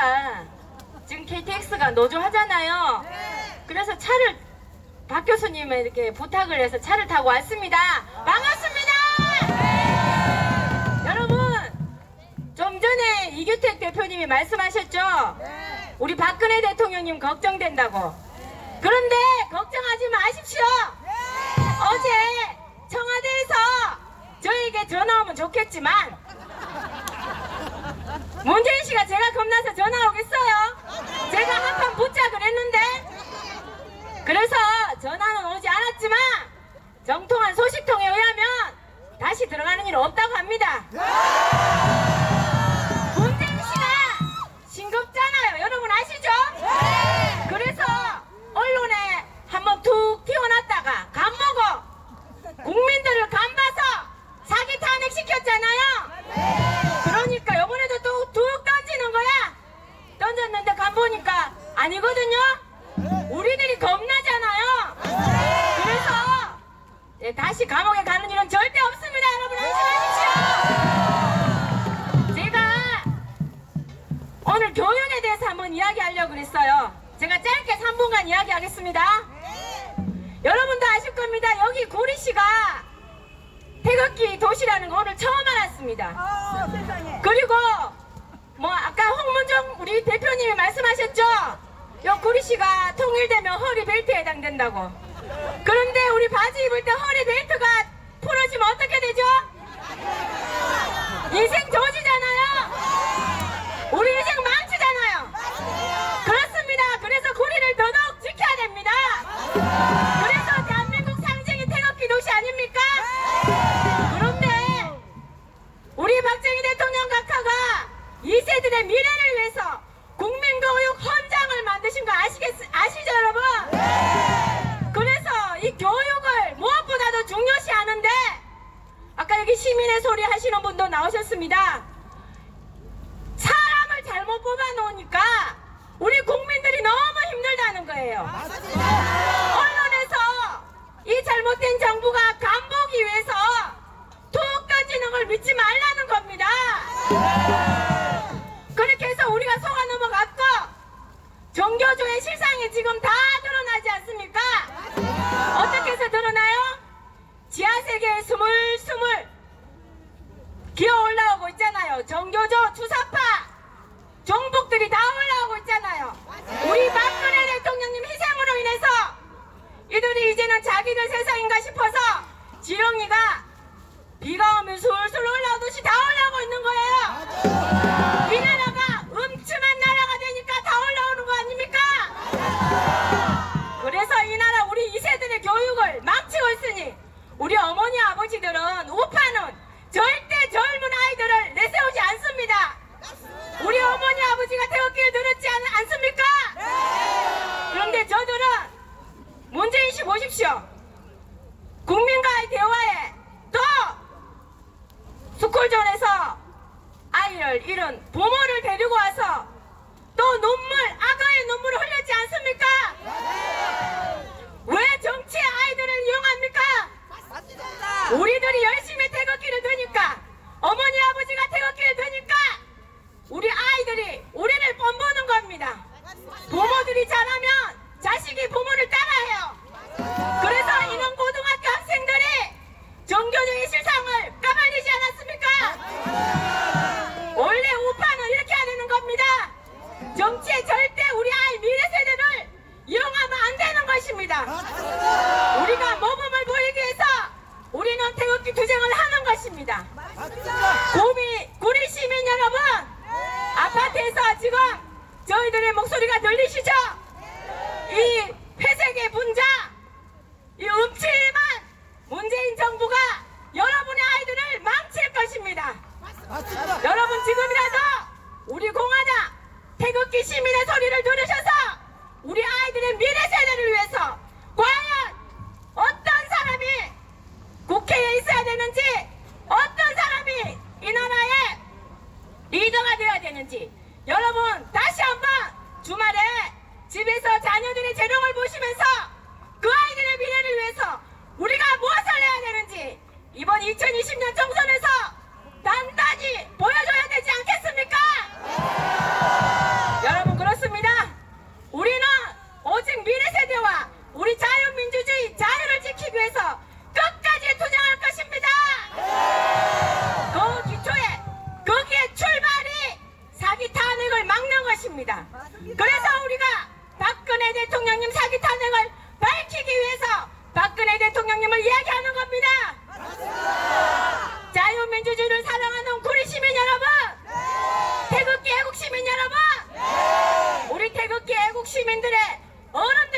차가 지금 KTX가 노조하잖아요. 그래서 차를 박 교수님에게 부탁을 해서 차를 타고 왔습니다. 반갑습니다. 여러분 좀 전에 이규택 대표님이 말씀하셨죠. 우리 박근혜 대통령님 걱정된다고. 그런데 걱정하지 마십시오. 어제 청와대에서 저에게 전화 오면 좋겠지만 문재인 씨가 제가 겁나서 전화 오겠어요? 제가 한판 붙자 그랬는데 그래서 전화는 오지 않았지만 정통한 소식통에 의하면 다시 들어가는 일 없다고 합니다. 우리들이 겁나잖아요. 그래서 예, 다시 감옥에 가는 일은 절대 없습니다. 여러분 안심하십시오. 제가 오늘 교육에 대해서 한번 이야기하려고 그랬어요. 제가 짧게 3분간 이야기하겠습니다. 여러분도 아실 겁니다. 여기 고리시가 태극기 도시라는 거 오늘 처음 알았습니다. 어. 그리고 뭐 아까 홍문정 우리 대표님이 말씀하셨죠? 요 고리시가 통일되면 허리 벨트에 해당된다고. 그런데 우리 바지 입을 때 허리 벨트가 풀어지면 어떻게 되죠? 인생 조지잖아요. 우리 인생 망치잖아요. 그렇습니다. 그래서 고리를 더더욱 지켜야 됩니다. 그래서 대한민국 상징이 태극기 도시 아닙니까? 그런데 우리 박정희 대통령 각하가 2세들의 미래를 여기 시민의 소리 하시는 분도 나오셨습니다. 사람을 잘못 뽑아놓으니까 우리 국민들이 너무 힘들다는 거예요. 언론에서 이 잘못된 정부가 간보기 위해서 툭 던지는 걸 믿지 말라는 겁니다. 그렇게 해서 우리가 속아 넘어갔고 정교조의 실상이 지금 다 드러나지 않습니까? 어떻게 해서 드러나요? 지하세계에 스물스물 있잖아요. 정교조 주사파 종북들이 다 올라오고 있잖아요. 우리 박근혜 대통령님 희생으로 인해서 이들이 이제는 자기들 세상인가 싶어서 지렁이가 비가 오면 술술 올라오듯이 다 올라오고 있는 거예요. 이 나라가 음침한 나라가 되니까 다 올라오는 거 아닙니까? 그래서 이 나라 우리 2세들의 교육을 망치고 있으니 우리 어머니 아버지들은 우파는 절대 젊은 아이들을 내세우지 않습니다. 우리 어머니 아버지가 태극기를 들었지 않, 않습니까? 그런데 저들은 문재인 씨 보십시오. 국민과의 대화에 또 스쿨존에서 아이를 잃은 부모를 데리고 와서 또 눈물, 악어의 눈물을 흘렸지 않습니까? 왜 정치의 아이들을 이용합니까? 우리들이 열심히 어머니 아버지가 태극기를 드니까 우리 아이들이 우리를 뻔보는 겁니다. 부모들이 잘하면 자식이 부모를 따라해요. 그래서 이런 고등학교 학생들이 정교적인 실상을 까발리지 않았습니까? 원래 우파는 이렇게 하는 겁니다. 정치에 절대 우리 아이 미래 세대를 이용하면 안 되는 것입니다. 우리가 모범을 보이기 위해서 우리는 태극기 투쟁을 하는 것입니다. 구 아이들의 재롱을 보시면서 그 아이들의 미래를 위해서 우리가 무엇을 해야 되는지 이번 2020년 총선 대통령님 사기 탄핵을 밝히기 위해서 박근혜 대통령님을 이야기하는 겁니다. 맞습니다. 자유민주주의를 사랑하는 우리 시민 여러분, 네. 태극기 애국 시민 여러분, 네. 우리 태극기 애국 시민들의 어른